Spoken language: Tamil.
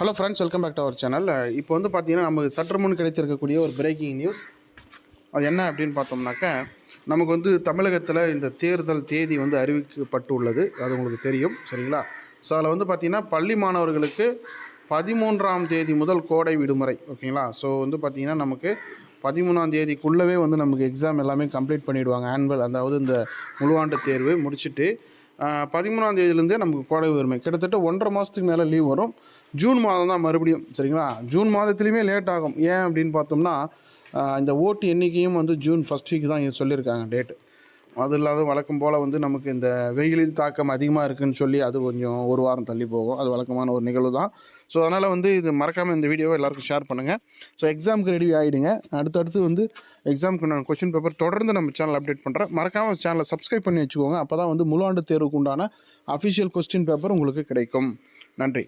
Hello friends welcome back to our channel இப்போ வந்து பார்த்தீங்கன்னா நமக்கு சற்று முன் கிடைத்திருக்கக்கூடிய ஒரு பிரேக்கிங் நியூஸ் அது என்ன அப்படின்னு பார்த்தோம்னாக்கா நமக்கு வந்து தமிழகத்தில் இந்த தேர்தல் தேதி வந்து அறிவிக்கப்பட்டு உள்ளது அது உங்களுக்கு தெரியும் சரிங்களா? ஸோ அதில் வந்து பார்த்திங்கன்னா பள்ளி மாணவர்களுக்கு பதிமூன்றாம் தேதி முதல் கோடை விடுமுறை ஓகேங்களா? ஸோ வந்து பார்த்திங்கன்னா நமக்கு பதிமூணாம் தேதிக்குள்ளவே வந்து நமக்கு எக்ஸாம் எல்லாமே கம்ப்ளீட் பண்ணிவிடுவாங்க ஆனுவல் அதாவது இந்த முழுவாண்டு தேர்வு முடிச்சுட்டு பதிமூணாம் தேதியிலேருந்தே நமக்கு கோடை விடுமுறை கிட்டத்தட்ட ஒன்றரை மாதத்துக்கு மேலே லீவ் வரும். ஜூன் மாதம் தான் மறுபடியும் சரிங்களா? ஜூன் மாதத்துலேயுமே லேட் ஆகும். ஏன் அப்படின்னு பார்த்தோம்னா இந்த ஓட்டு எண்ணிக்கையும் வந்து ஜூன் ஃபஸ்ட் வீக் தான் சொல்லியிருக்காங்க டேட்டு அது இல்லாத வழக்கம் போல் வந்து நமக்கு இந்த வெயிலின் தாக்கம் அதிகமாக இருக்குன்னு சொல்லி அது கொஞ்சம் ஒரு வாரம் தள்ளி போகும். அது வழக்கமான ஒரு நிகழ்வு தான். ஸோ அதனால் வந்து இது மறக்காமல் இந்த வீடியோவை எல்லாருக்கும் ஷேர் பண்ணுங்கள் ஸோ எக்ஸாமுக்கு ரெடி ஆகிடுங்க அடுத்தடுத்து வந்து எக்ஸாமுக்கு நான் கொஷின் பேப்பர் தொடர்ந்து நம்ம சேனல் அப்டேட் பண்ணுறேன் மறக்காமல் சேனலை சப்ஸ்கிரைப் பண்ணி வச்சுக்கோங்க. அப்போ தான் வந்து முழு ஆண்டு தேர்வுக்கு உண்டான அஃபிஷியல் கொஸ்டின் பேப்பர் உங்களுக்கு கிடைக்கும். நன்றி.